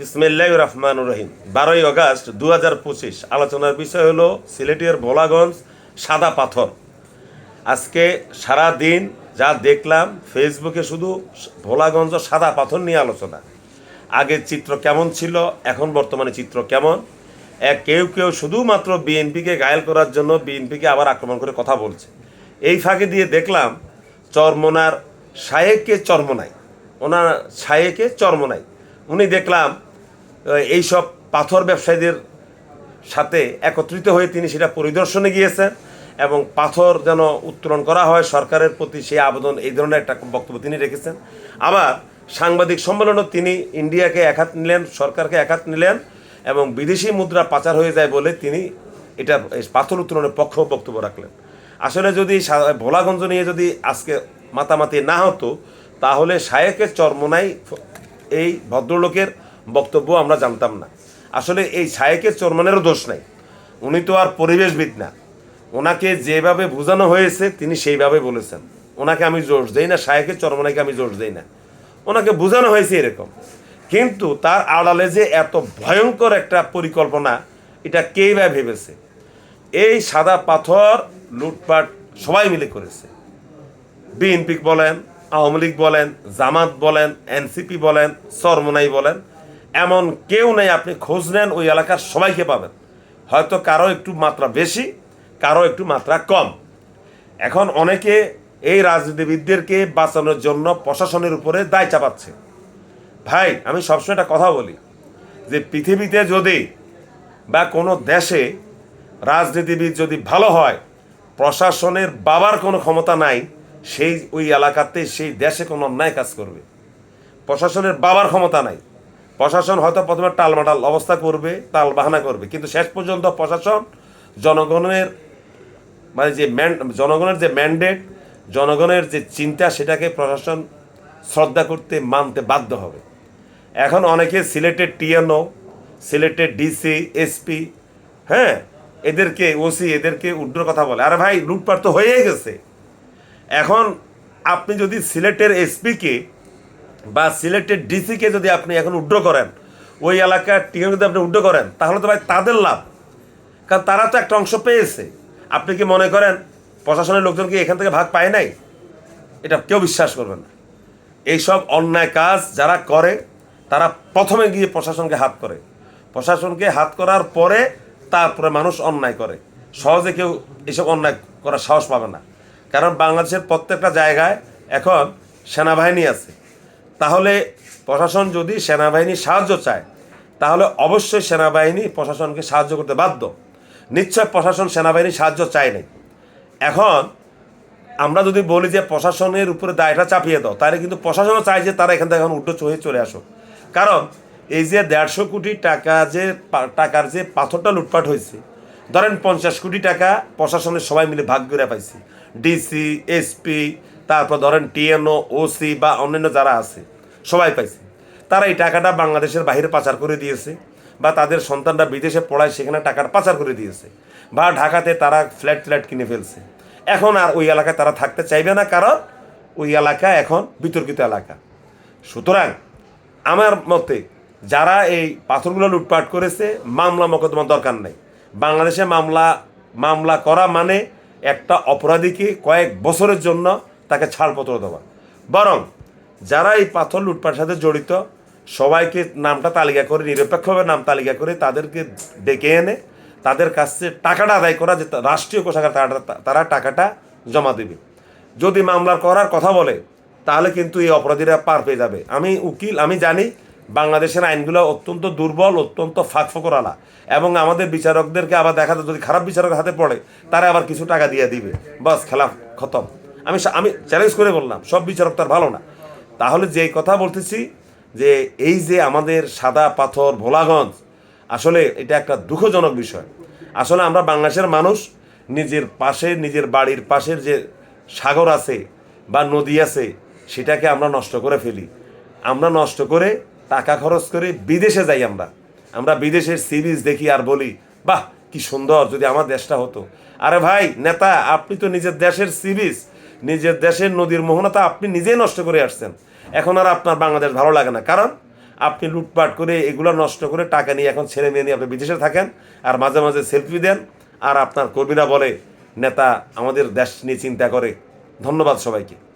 বিসমিল্লাহ রহমান রহিম। বারোই আগস্ট দু হাজার পঁচিশ আলোচনার বিষয় হলো সিলেটের ভোলাগঞ্জ সাদা পাথর। আজকে সারা দিন যা দেখলাম, ফেসবুকে শুধু ভোলাগঞ্জ সাদা পাথর নিয়ে আলোচনা। আগের চিত্র কেমন ছিল, এখন বর্তমানে চিত্র কেমন? এক কেউ কেউ শুধুমাত্র বিএনপিকে ঘায়েল করার জন্য বিএনপিকে আবার আক্রমণ করে কথা বলছে। এই ফাঁকে দিয়ে দেখলাম চরমনার শায়েককে চর্মনাই। ওনার শায়েকে চর্মনাই। উনি দেখলাম আহ, এইসব পাথর ব্যবসায়ীদের সাথে একত্রিত হয়ে তিনি সেটা পরিদর্শনে গিয়েছেন এবং পাথর যেন উত্তোলন করা হয় সরকারের প্রতি সেই আবেদন এই ধরনের একটা বক্তব্য তিনি রেখেছেন। আবার সাংবাদিক সম্মেলনও তিনি ইন্ডিয়াকে একাত নিলেন সরকারকে একাত নিলেন এবং বিদেশি মুদ্রা পাচার হয়ে যায় বলে তিনি এটা এই পাথর উত্তোলনের পক্ষ বক্তব্য রাখলেন। আসলে যদি ভোলাগঞ্জ নিয়ে যদি আজকে মাতামাতি না হতো তাহলে শায়েকের চর্মনাই এই ভদ্রলোকের বক্তব্য আমরা জানতাম না। আসলে এই শায়েকের চর্মনেরও দোষ নাই। উনি তো আর পরিবেশবিদ না। ওনাকে যেভাবে বোঝানো হয়েছে, তিনি সেইভাবে বলেছেন। ওনাকে আমি জোর দেই না, শায়েকের চর্মনাইকে আমি জোর দেই না। ওনাকে বোঝানো হয়েছে এরকম। কিন্তু তার আড়ালে যে এত ভয়ঙ্কর একটা পরিকল্পনা, এটা কেই বা ভেবেছে? এই সাদা পাথর লুটপাট সবাই মিলে করেছে। বিএনপি বলেন, আওয়ামী লীগ বলেন, জামাত বলেন, এনসিপি বলেন, সরমনাই বলেন এমন কেউ নেই, আপনি খোঁজ নেন, ওই এলাকার সবাইকে পাবেন। হয়তো কারও একটু মাত্রা বেশি, কারও একটু মাত্রা কম। এখন অনেকে এই রাজনীতিবিদদেরকে বাঁচানোর জন্য প্রশাসনের উপরে দায় চাপাচ্ছে। ভাই, আমি সবসময় একটা কথা বলি, যে পৃথিবীতে যদি বা কোনো দেশে রাজনীতিবিদ যদি ভালো হয়, প্রশাসনের বাবার কোনো ক্ষমতা নাই, সেই ওই এলাকাতে, সেই দেশে কোনো অন্যায় কাজ করবে। প্রশাসনের বাবার ক্ষমতা নাই। প্রশাসন হয়তো প্রথমে টালমাটাল অবস্থা করবে তাল বাহানা করবে। কিন্তু শেষ পর্যন্ত প্রশাসন জনগণের মানে যে ম্যান জনগণের যে ম্যান্ডেট, জনগণের যে চিন্তা, সেটাকে প্রশাসন শ্রদ্ধা করতে মানতে বাধ্য হবে। এখন অনেকে সিলেটের টিএনও, সিলেটের ডিসি, এসপি হ্যাঁ এদেরকে, ওসি, এদেরকে উড্র কথা বলে। আরে ভাই, লুটপাট তো হয়েই গেছে। এখন আপনি যদি সিলেটের এসপিকে বা সিলেক্টেড ডিসিকে যদি আপনি এখন উড্র করেন, ওই এলাকার টিএন যদি আপনি উড্র করেন, তাহলে তো ভাই তাদের লাভ। কারণ তারা তো একটা অংশ পেয়েছে। আপনি কি মনে করেন প্রশাসনের লোকজন কি এখান থেকে ভাগ পায় নাই? এটা কেউ বিশ্বাস করবে না। এইসব অন্যায় কাজ যারা করে, তারা প্রথমে গিয়ে প্রশাসনকে হাত করে। প্রশাসনকে হাত করার পরে তারপরে মানুষ অন্যায় করে। সহজে কেউ এসব অন্যায় করার সাহস পাবে না। কারণ বাংলাদেশের প্রত্যেকটা জায়গায় এখন সেনাবাহিনী আছে। তাহলে প্রশাসন যদি সেনাবাহিনীর সাহায্য চায়, তাহলে অবশ্যই সেনাবাহিনী প্রশাসনকে সাহায্য করতে বাধ্য। নিশ্চয় প্রশাসন সেনাবাহিনীর সাহায্য চায় নাই। এখন আমরা যদি বলি যে প্রশাসনের উপরে দায়টা চাপিয়ে দাও, তাহলে কিন্তু প্রশাসনও চায় যে তারা এখান থেকে এখন উল্টো হয়ে চলে আসো কারণ এই যে দেড়শো কোটি টাকা যে টাকার যে পাথরটা লুটপাট হয়েছে, ধরেন পঞ্চাশ কোটি টাকা প্রশাসনের সবাই মিলে ভাগ করে পাইছে। ডিসি, এসপি তারপর ধরেন টিএনও, ওসি বা অন্যান্য যারা আছে, সবাই পাইছে। তারা এই টাকাটা বাংলাদেশের বাইরে পাচার করে দিয়েছে বা তাদের সন্তানরা বিদেশে পড়ায় সেখানে টাকার পাচার করে দিয়েছে বা ঢাকাতে তারা ফ্ল্যাট ফ্ল্যাট কিনে ফেলছে। এখন আর ওই এলাকায় তারা থাকতে চাইবে না কারণ ওই এলাকা এখন বিতর্কিত এলাকা। সুতরাং আমার মতে যারা এই পাথরগুলো লুটপাট করেছে, মামলা মোকদ্দমা দরকার নেই। বাংলাদেশে মামলা মামলা করা মানে একটা অপরাধীকে কয়েক বছরের জন্য তাকে ছাড়পত্র দেওয়া। বরং যারা এই পাথর লুটপাটের সাথে জড়িত, সবাইকে নামটা তালিকা করে, নিরপেক্ষভাবে নাম তালিকা করে তাদেরকে ডেকে এনে তাদের কাছে টাকাটা আদায় করা, যে রাষ্ট্রীয় কোষাগার তারা- টাকাটা জমা দেবে। যদি মামলার করার কথা বলে, তাহলে কিন্তু এই অপরাধীরা পার পেয়ে যাবে। আমি উকিল, আমি জানি বাংলাদেশের আইনগুলো অত্যন্ত দুর্বল, অত্যন্ত ফাঁকফোকরালা। এবং আমাদের বিচারকদেরকে আবার দেখা যদি খারাপ বিচারকের হাতে পড়ে, তারা আবার কিছু টাকা দিয়ে দিবে। বাস, খেলা খতম। আমি আমি চ্যালেঞ্জ করে বললাম, সব বিচারক তার ভালো না। তাহলে যে কথা বলতেছি, যে এই যে আমাদের সাদা পাথর ভোলাগঞ্জ, আসলে এটা একটা দুঃখজনক বিষয়। আসলে আমরা বাংলাদেশের মানুষ, নিজের পাশে, নিজের বাড়ির পাশের যে সাগর আছে বা নদী আছে, সেটাকে আমরা নষ্ট করে ফেলি। আমরা নষ্ট করে টাকা খরচ করে বিদেশে যাই আমরা। আমরা বিদেশের সিরিজ দেখি আর বলি, বাহ, কি সুন্দর, যদি আমার দেশটা হতো। আরে ভাই, নেতা, আপনি তো নিজের দেশের সিরিজ নিজের দেশের নদীর মোহনতা আপনি নিজেই নষ্ট করে আসছেন। এখন আর আপনার বাংলাদেশ ভালো লাগে না। কারণ আপনি লুটপাট করে এগুলো নষ্ট করে টাকা নিয়ে এখন ছেলে মেয়ে নিয়ে আপনি বিদেশে থাকেন আর মাঝে মাঝে সেলফি দেন আর আপনার কর্মীরা বলে, নেতা, আমাদের দেশ নিয়ে চিন্তা করে। ধন্যবাদ সবাইকে।